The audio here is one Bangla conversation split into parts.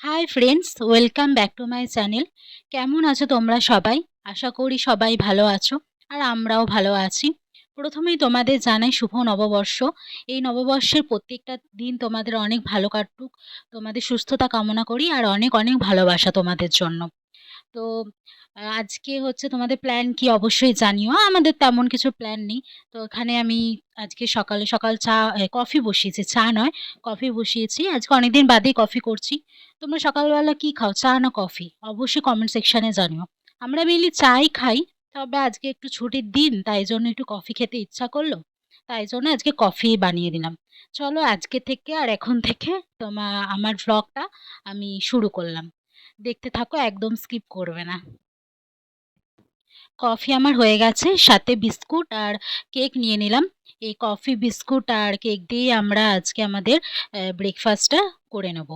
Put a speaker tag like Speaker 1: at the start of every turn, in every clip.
Speaker 1: Hi friends welcome back to my channel কেমন আছো তোমরা সবাই? আশা করি সবাই ভালো আছো আর আমরাও ভালো আছি। প্রথমেই তোমাদের জানাই শুভ নববর্ষ। এই নববর্ষের প্রত্যেকটা দিন তোমাদের অনেক ভালো কাটুক, তোমাদের সুস্থতা কামনা করি আর অনেক অনেক ভালোবাসা তোমাদের জন্য। তো আজকে হচ্ছে তোমাদের প্ল্যান কি? অবশ্যই জানিও। আমাদের তেমন কিছু প্ল্যান নেই। তো এখানে আমি আজকে সকালে, সকাল চা কফি বসিয়েছি। চা নয় কফি বসিয়েছি। আজকে অনেকদিন বাদেই কফি করছি। তোমরা সকালবেলা কি খাও? চা না কফি অবশ্যই কমেন্ট সেকশনে জানিও। আমরা মেনলি চাই খাই, তবে আজকে একটু ছুটির দিন, তাই জন্য একটু কফি খেতে ইচ্ছা করল। তাই জন্য আজকে কফি বানিয়ে দিলাম। চলো আজকে থেকে আর এখন থেকে তোমার আমার ভ্লগটা আমি শুরু করলাম। দেখতে থাকো, একদম স্কিপ করবে না। কফি আমার হয়ে গেছে, সাথে বিস্কুট আর কেক নিয়ে নিলাম। এই কফি, বিস্কুট আর কেক দিয়ে আমরা আজকে আমাদের ব্রেকফাস্টটা করে নেব।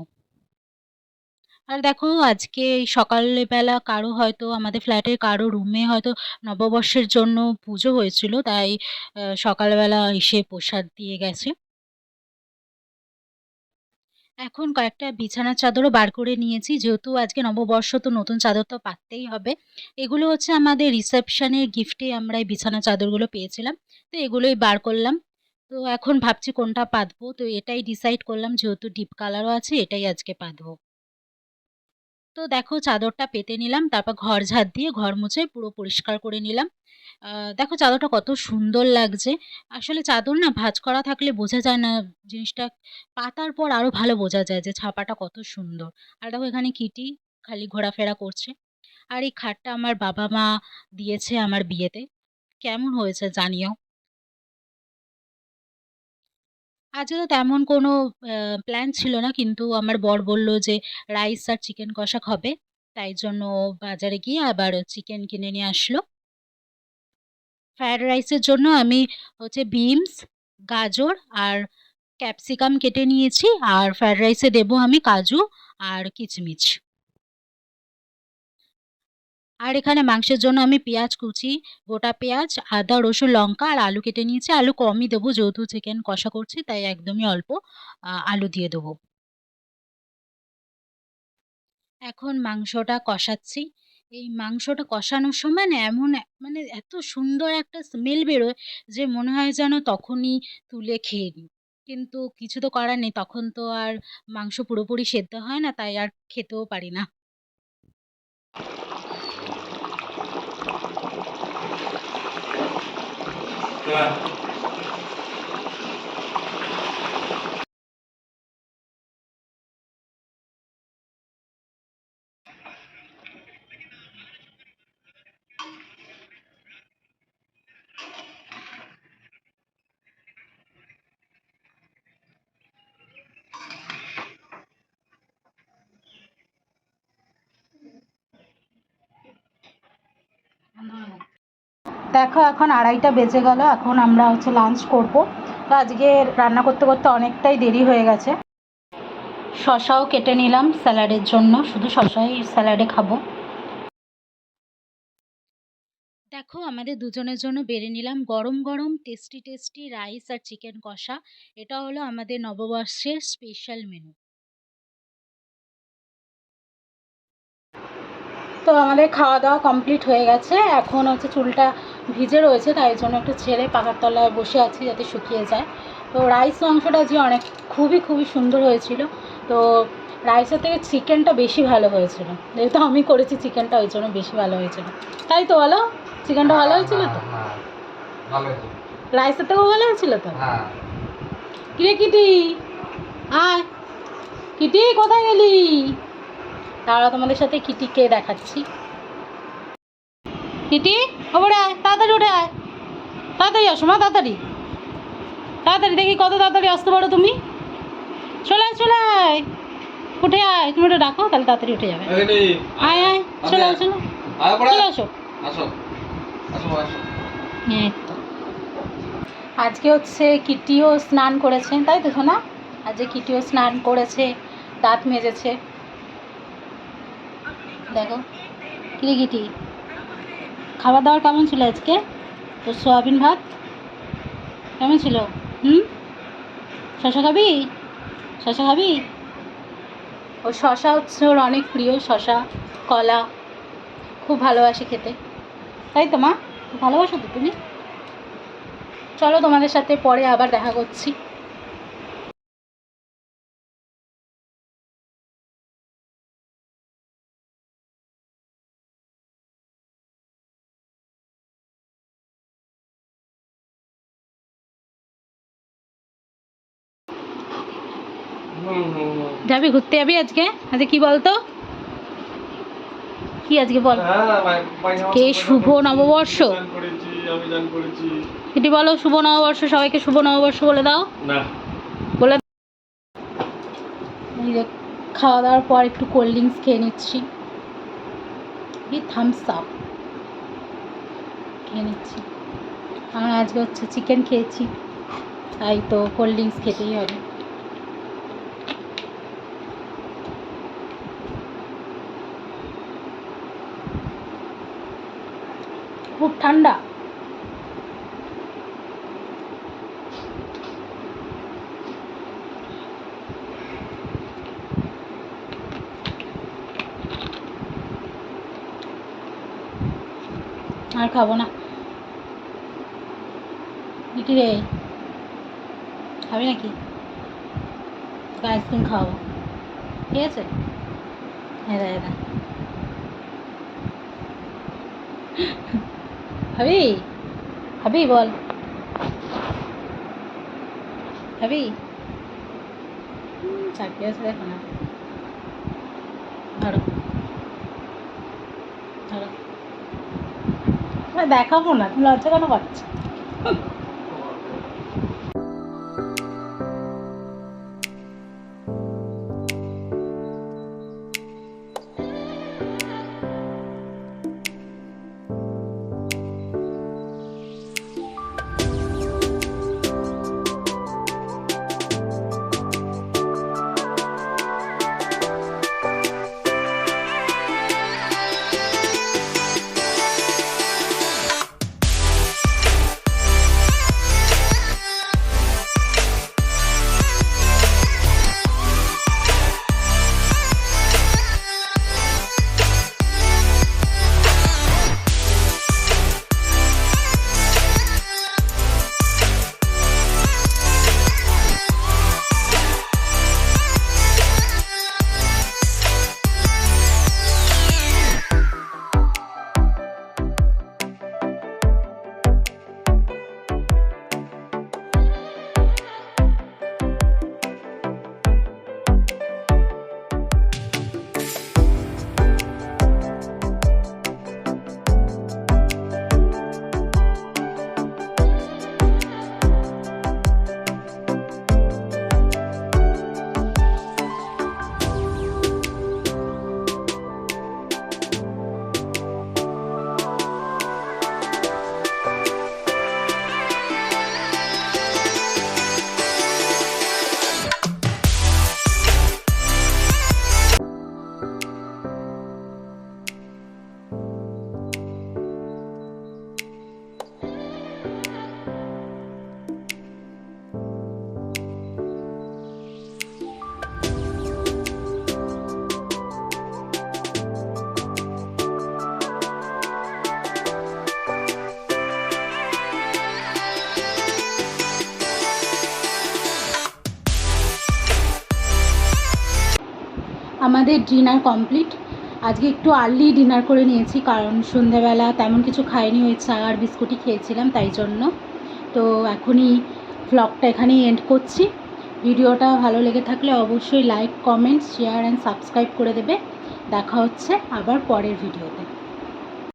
Speaker 1: আর দেখো, আজকে সকালবেলা কারও হয়তো, আমাদের ফ্ল্যাটের কারও রুমে হয়তো নববর্ষের জন্য পুজো হয়েছিল, তাই সকালবেলা এসে প্রসাদ দিয়ে গেছে। এখন কয়েকটা বিছানার চাদরও বার করে নিয়েছি। যেহেতু আজকে নববর্ষ, তো নতুন চাদর তো পাততেই হবে। এগুলো হচ্ছে আমাদের রিসেপশনের গিফটে আমরা এই বিছানা চাদরগুলো পেয়েছিলাম। তো এগুলোই বার করলাম। তো এখন ভাবছি কোনটা পাতবো? তো এটাই ডিসাইড করলাম, যেহেতু ডিপ কালারও আছে, এটাই আজকে পাতবো। তো দেখো চাদরটা পেতে নিলাম, তারপর ঘর ঝাড় দিয়ে ঘর মুছে পুরো পরিষ্কার করে নিলাম। দেখো চাদরটা কত সুন্দর লাগছে। আসলে চাদর না ভাঁজ করা থাকলে বোঝা যায় না, জিনিসটা পাতার পর আরও ভালো বোঝা যায় যে ছাপাটা কত সুন্দর। আর দেখো এখানে কিটি খালি ঘোরাফেরা করছে। আর এই খাটটা আমার বাবা মা দিয়েছে আমার বিয়েতে। কেমন হয়েছে জানিও। আজকে তো তেমন কোনো প্ল্যান ছিল না। কিন্তু আমার বর বলল যে রাইস আর চিকেন কষা খাবে তাই জন্য বাজারে গিয়ে আবার চিকেন কিনে নিয়ে আসলো। ফ্রায়েড রাইসের জন্য আমি হচ্ছে বিনস গাজর আর ক্যাপসিকাম কেটে নিয়েছি। আর ফ্রায়েড রাইসে দেবো আমি কাজু আর কিচমিচ। আর এখানে মাংসের জন্য আমি পেঁয়াজ কুচি, গোটা পেঁয়াজ, আদা, রসুন, লঙ্কা আর আলু কেটে নিয়েছি। আলু কমই দেবো, যেহেতু চিকেন কষা করছি, তাই একদমই অল্প আলু দিয়ে দেবো। এখন মাংসটা কষাচ্ছি। এই মাংসটা কষানোর সময় না এমন মানে এত সুন্দর একটা স্মেল বেরোয় যে মনে হয় যেন তখনই তুলে খেয়ে নিই। কিন্তু কিছু তো করার নেই, তখন তো আর মাংস পুরোপুরি সেদ্ধ হয় না, তাই আর খেতেও পারি না। 对 দেখো, এখন আড়াইটা বেজে গেল, এখন আমরা হচ্ছে লাঞ্চ করব। তো আজকে রান্না করতে করতে অনেকটাই দেরি হয়ে গেছে। শশাও কেটে নিলাম স্যালাডের জন্য, শুধু শশাই স্যালাডে খাব। দেখো, আমাদের দুজনের জন্য বেড়ে নিলাম গরম গরম টেস্টি টেস্টি রাইস আর চিকেন কষা। এটা হলো আমাদের নববর্ষের স্পেশাল মেনু তো আমাদের খাওয়া দাওয়া কমপ্লিট হয়ে গেছে। এখন হচ্ছে চুলটা ভিজে রয়েছে তাই জন্য একটু ছেড়ে পাখার তলায় বসে আছি যাতে শুকিয়ে যায়। তো রাইস মাংসটা যে অনেক খুবই খুবই সুন্দর হয়েছিল। তো রাইসের থেকে চিকেনটা বেশি ভালো হয়েছিল। যেহেতু আমি করেছি চিকেনটা ওই জন্য বেশি ভালো হয়েছিল। তাই তো বলো? চিকেনটা ভালো হয়েছিল তো?
Speaker 2: হ্যাঁ।
Speaker 1: রাইসের থেকেও ভালো হয়েছিল তো?
Speaker 2: হ্যাঁ।
Speaker 1: কিরে কিটি? আয়। কিটি কোথায় গেলি? তারা তোমাদের সাথে কিটিকে দেখাচ্ছি। কিটি ওপরে আয় তাড়াতাড়ি উঠে আয়। তাড়াতাড়ি আসো মা তাড়াতাড়ি। তাড়াতাড়ি দেখি কত তাড়াতাড়ি আসতে পারো তুমি। চলে আয় চলে আয়। উঠে আয় তুমি ওটা ডাকো তাহলে তাড়াতাড়ি উঠে যাবে। আয় আয় চলে আয় চলো। চলে আসো।
Speaker 2: আসো। আসো, আসো।
Speaker 1: আজকে হচ্ছে কিটিও স্নান করেছে তাই তো শোনা আজকে কিটিও স্নান করেছে দাঁত মেজেছে। দেখো। কিরে কিটি? খাবার দাবার কেমন ছিল আজকে? তোর সোয়াবিন ভাত? কেমন ছিল? হুম? শশা খাবি? শশা খাবি? ও শশা হচ্ছে ওর অনেক প্রিয় শশা, কলা। খুব ভালোবাসে খেতে। তাই তো মা? ভালোবাসো তো তুমি। চলো তোমাদের সাথে পরে আবার দেখা করছি। যাবি ঘুরতে যাবি আজকে? আজকে কি বলতো? কি আজকে বল? কে শুভ নববর্ষ। এটি বলো শুভ নববর্ষ সবাইকে শুভ নববর্ষ বলে দাও। বলে খাওয়া দাওয়ার পর একটু কোল্ড ড্রিঙ্কস খেয়ে নিচ্ছি। এই থামস আপ খেয়ে নিচ্ছি। আমি আজকে হচ্ছে চিকেন খেয়েছি। তাই তো কোল্ড ড্রিঙ্কস খেতেই হবে। খুব ঠান্ডা। আর খাব না। ইটি রে। খাবি নাকি? আইসক্রিম খাওয়াবো। ঠিক আছে? হ্যাঁ হ্যাঁ হ্যাঁ হবি বল। ভাবি চাকরি আছে দেখো না। ধরো। ধরো। দেখাবো না, তুমি লজ্জা কেন পাচ্ছ? আমাদের ডিনার কমপ্লিট আজকে একটু আর্লি ডিনার করে নিয়েছি, কারণ সন্ধ্যাবেলা তেমন কিছু খাইনি, ওই চা আর বিস্কুটই খেয়েছিলাম তাই জন্য। তো এখনই ব্লগটা এখানেই এন্ড করছি। ভিডিওটা ভালো লেগে থাকলে অবশ্যই like comment share and subscribe করে দেবে। দেখা হচ্ছে আবার পরের ভিডিওতে